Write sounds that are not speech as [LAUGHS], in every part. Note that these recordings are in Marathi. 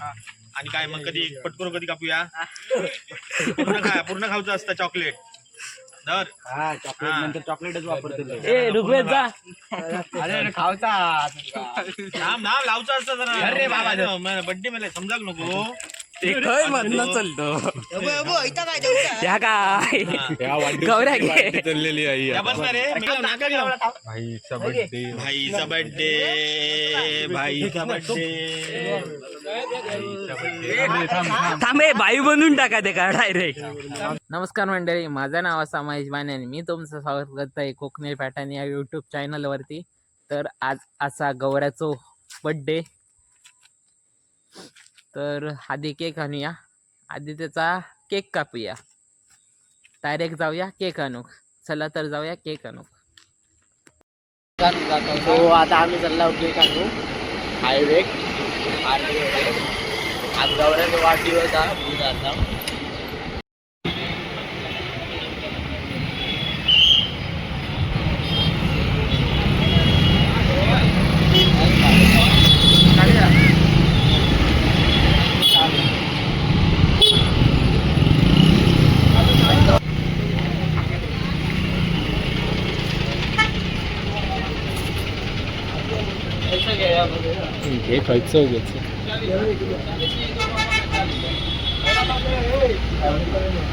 आणि काय मग कधी पटकरो कधी कापूया? पूर्ण खा पूर्ण खाऊचं असतं चॉकलेट धर. हा चॉकलेट. नंतर चॉकलेटच वापरतील ए ऋग्वेद जा. अरे खावचा नाम नाम लावचं असतं जरा. अरे बाबा. बड्डे मला समजाक नको. ते खय म्हणणं चालतो. त्या काय गौऱ्या घे. चाललेली आई. भाईचा बर्थडे भाईचा बर्थडे भाईचा बर्थडे थांबे बाई बनवून टाका ते का डायरेक्ट नमस्कार मंडळी माझं नाव असा महेश माने आणि मी तुमचं स्वागत करत आहे कोकणी पॅटर्न या यूट्यूब चॅनलवरती तर आज असा गौऱ्याचो बड्डे तर आधी केक आणूया. आधी त्याचा केक कापूया. डायरेक्ट जाऊया केक आणू. चला तर जाऊया केक आणू. हो आता आम्ही चालला केक आणू. हायवे आज गौऱ्याचा वाढदिवस हा. हे खायचं उगाच.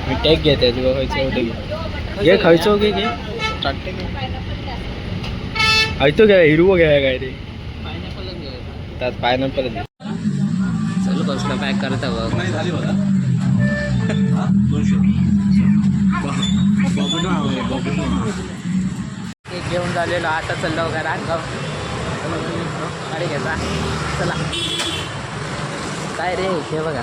मी टेक घेते तुला खायचं होते घे खायचं घे घे चाटते खायचं घ्या हिरवं घ्या काय रे त्यात पायनॅपल चल कसलं पॅक करता बघ. केक घेऊन झालेलो आता चाललो घरात गाडी घ्यायचा चला काय रे हे बघा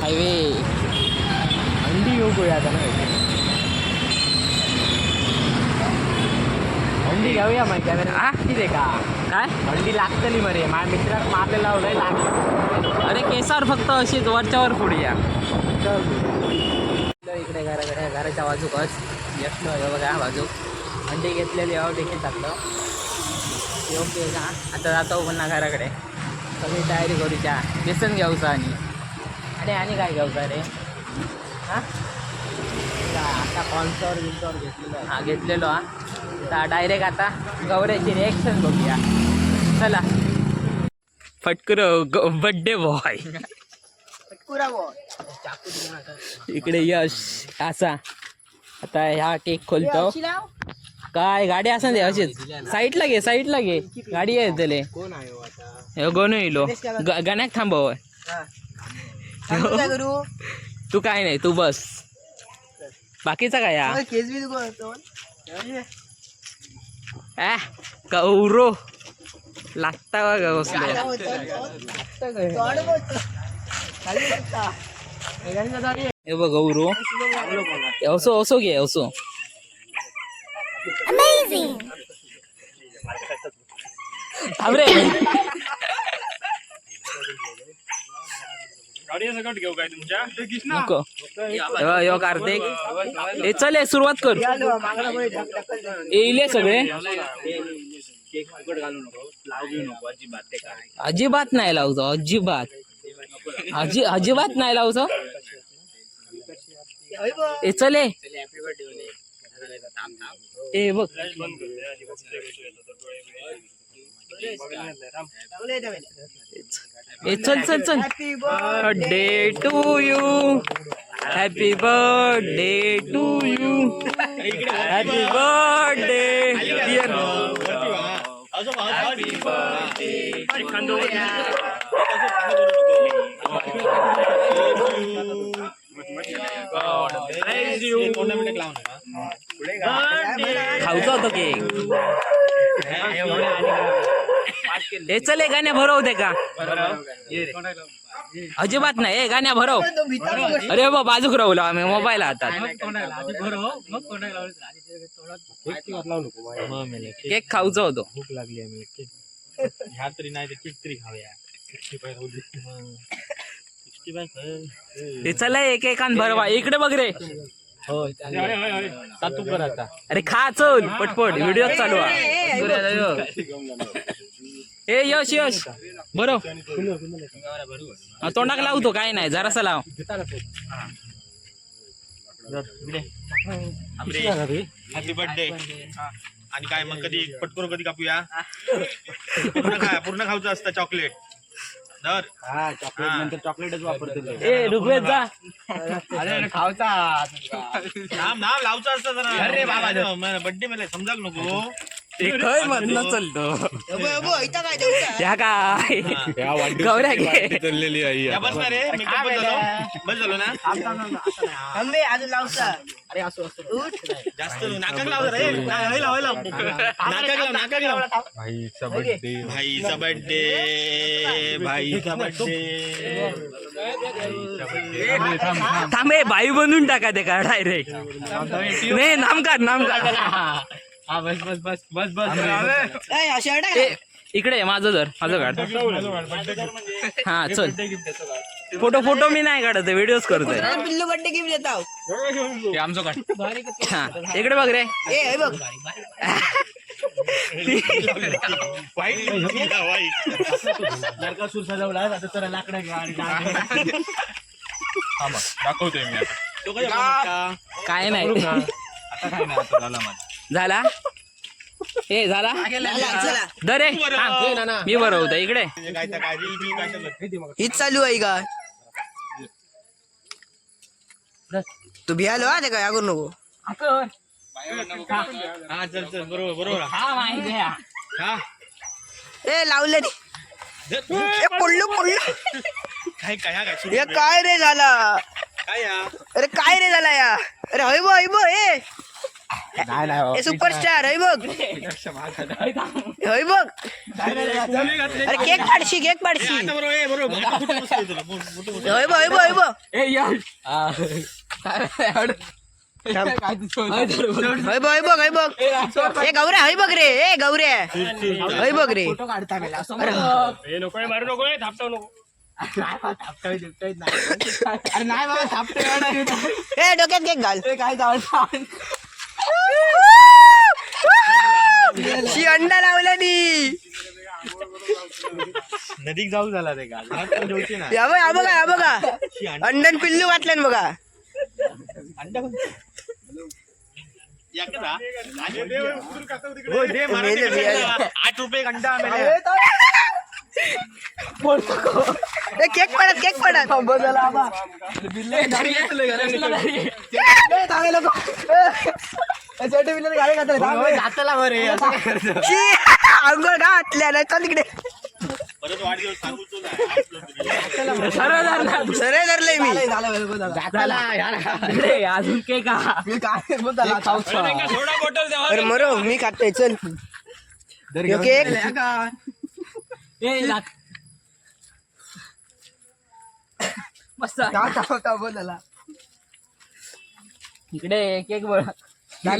हायवे अंडी घेऊ पोया आता अंडी घेऊया माहिती कॅमेरा हा तिथे का काय अंडी लागतली मरे माझ्या मित्रात मारलेला लावलंय लागलं अरे केसावर फक्त अशीच वरच्यावर फोडूया इकडे घराकडे घराच्या बाजूकच हे बघा बाजू अंडी घेतलेली यावं देखील टाकलं योग्य का आता जातो पुन्हा घराकडे सगळी तयारी करूच्या बेसन घ्यावचा आणि. अरे आणि काय घ्यावचा रे? हां? आता कॉन्सर विन्सर घेतलेलो हा घेतलेलो हा. आता डायरेक्ट आता गौऱ्याची रिएक्शन बघूया. चला. फटकर बड्डे बॉय इकडे यश असा आता ह्या केक खोलतो. काय गाडी असं दे अशीच. साईडला घे साईडला घे. गाडी आहे त्याले. कोण आहे हो गोनू येलो गाण्याक थांबव तू काय नाही तू बस. बाकीचा काय या गौरो लागता बघा कसलं. हे बघ गौरो असो असो घे असो. घेऊ काय तुमच्या? नको. हे बघ, ह्यो कार्तिक. हे चल हे सुरुवात कर. येईले सगळे. केक फुकट घालू नको लाव घेऊ नको अजिबात नाही लावतो अजिबात. अजि अजिबात नाही लावतो. ए चले ए बघ. चल चल चल. Birthday to you happy birthday to you happy birthday dear happy खाऊचा होतो केक हे चल गाण्या भरव दे का? अजिबात नाही. हे गाण्या भरव. अरे बा बाजूक राहू आम्ही मोबाईल हातात. केक खाऊचा होतो. भूक लागली आम्ही ह्या तरी नाही तर केक तरी खाऊया हे चला एक एकान भरवा. इकडे बघ रे. आता. अरे खा चल पटपट. व्हिडिओ चालू आहे ए यश यश. बरो. हा, तोंडाक लावतो काय नाही जरासा लाव. हॅपी बर्थडे आणि काय मग कधी पटकन कधी कापूया? पूर्ण खा पूर्ण खाऊचं असतं चॉकलेट धर हा चॉकलेट. नंतर चॉकलेटच वापरतो ए ऋग्वेद जा. अरे खावचा नाम नाम लावचं असतं जरा. अरे बाबा बर्थडे मला समजाल नको. खय मधनं चालतो. त्या काय गौऱ्या घे. चाललेली आई या बस ना रे मेकअप बस झालो. बस झालो ना? अरे असो असो. जास्त नाकाक लाव जरा, ए, ना- हय लाव हय लाव नाकाक लाव नाकाक लाव भाईचा बर्थडे भाईचा बर्थडे भाईचा बर्थडे थांबे बाई बनवून टाका ते का डायरेक्ट. नाही नाम काढ नाम काढ. हा बस बस बस बस बस. ए, इकडे माझं धर माझं काढ हा चल. फोटो फोटो मी नाही काढत व्हिडिओज करतोय. पिल्लू बड्डे गिफ्ट देता. आमचं काढ हा इकडे बघ रे. ए हे बघ. [LAUGHS] वाईट वाईट. नरकासूर सजवला आता तर लाकडं घ्या आणि दाखवतोय मी आता. तो कधी आपण काय नाही. आता काय नाही आता झाला माझा. झाला? ए झाला? चला, चला दर. मी बरं होतं इकडे. हीच चालू आहे का? तू भियालो हा ते काय करू नको. हा चल चल बरोबर बरोबर हा. हा ए लावलं नाही ए पडलो पडलो. काय काय हा काय सुरू हे काय रे झाला? काय या? अरे काय रे झाला या? अरे हय बो हय बो ए. नाही नाही ए सुपरस्टार हय बघ. हय बघ. अरे केक पाडशी केक कुठं हय बो हय बो हय बघ हय बघ हय बघ. ए गौऱ्या हय बघ रे ए गौऱ्या. हय बघ रे. अरे नाही बाबा थापटे ए डोक्यात केक घाल. काय जाऊ शी अंडा लावला नी. नदीक जाऊ झाला ते का या बघ या बघा या अंडन पिल्लू घातल्यान बघा. अंडा? हो. आठ रुपये अंडा केक पडत केक पडत. शी अंघोळ घातल्या नाही? चल तिकडे. परत वाढदिवस सांगू तो नाही. सरळ धरला. सरे धरले मी अरे, अजून के का सोडा बॉटल द्या अरे मरो मी खातोय चल. केक. मस्त. इकडे केक का? हे.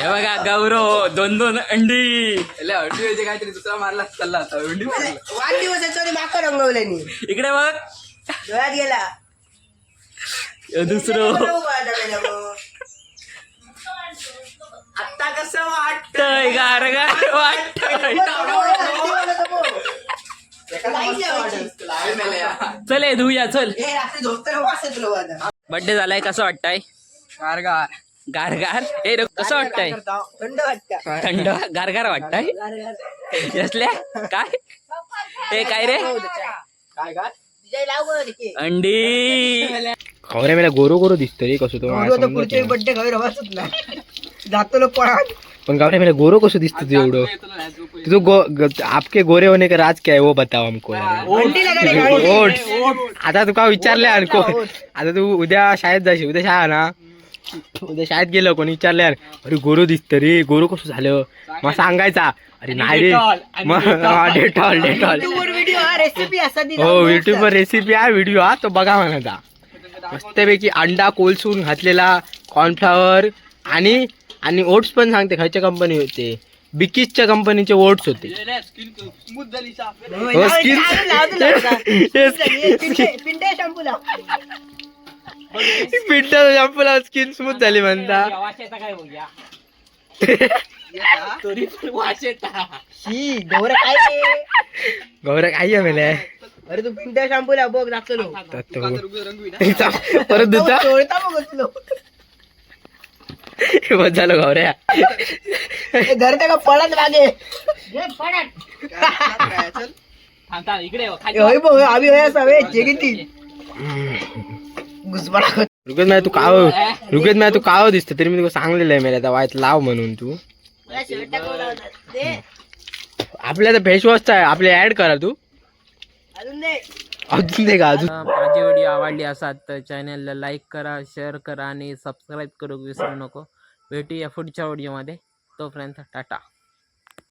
हे बघा गौरव दोन दोन अंडी. काहीतरी दुसरा मारला चालला आता वाढदिवसाच्या माका रंगवले नी इकडे बघ. डोळ्यात गेला. हे दुसरं. आता कसं वाट वाटतंय गार गार वाटतंय [LAUGHS] चल धुया चल. हे बर्थडे झालाय कसं वाटतंय? गार गार ए रे, कसं वाटतंय? थंड वाटतं. थंड? गार गार वाटतंय असल्या काय? ए काय रे? अंडी. खवऱ्या मला गोरो गोरो दिसतो रे कसं तो. बड्डे घर वाचत नाही. जातो लोक पळत पण गावऱ्या मला गोरो कसं दिसतो तू एवढं? तू गो ग- आपके गोरे होने का राज क्या है वो बताओ हमको. ओट्स आता तुका विचारले आणको आता तू उद्या शाळेत जाशील उद्या शाळा ना? उद्या शाळेत गेलो कोणी विचारले यार अरे गोरो दिसत रे गोरो कसं झालं? मग सांगायचा. अरे नाही रे. मग हा, डेटॉल डेटॉल. व्हिडिओ हा रेसिपी असा दिला. हो युट्यूबवर रेसिपी आहे व्हिडिओ हा तो बघा म्हणाचा मस्तपैकी अंडा कोलसून घातलेला कॉर्नफ्लावर आणि आणि ओट्स पण सांगते खयच्या कंपनी होते बिकीसच्या कंपनीचे वोट्स होते हो, skin- पिंटे शॅम्पू शॅम्पूला स्किन स्मूथ झाली म्हणता येता काय बघूया तरी पण वास येता शी गौरव काय ते? गौरव काय मेले अरे तू पिंटे शॅम्पू लाव बघ दाखवलो परत दुता चोळता बघ तुला [LAUGHS] बस झालं गौऱ्या. घर त्या का पडत मागे. थांब थांब इकडे होय बघ आम्ही होय असावे जेगिटी घुसपडा रुगत नाही तू काव रुगत नाही तू काव दिसत तरी मी तुला सांगलेलं आहे मेल्या वायत लाव म्हणून तू. आपल्या तर फेस वॉशचा आहे आपले ऍड करा तू. अजून दे. अजून ते का अजून माझी व्हिडिओ आवडली असात तर चॅनलला लाईक करा शेअर करा आणि सबस्क्राईब करू विसरू नको. भेटूया पुढच्या व्हिडिओमध्ये. तोपर्यंत टाटा.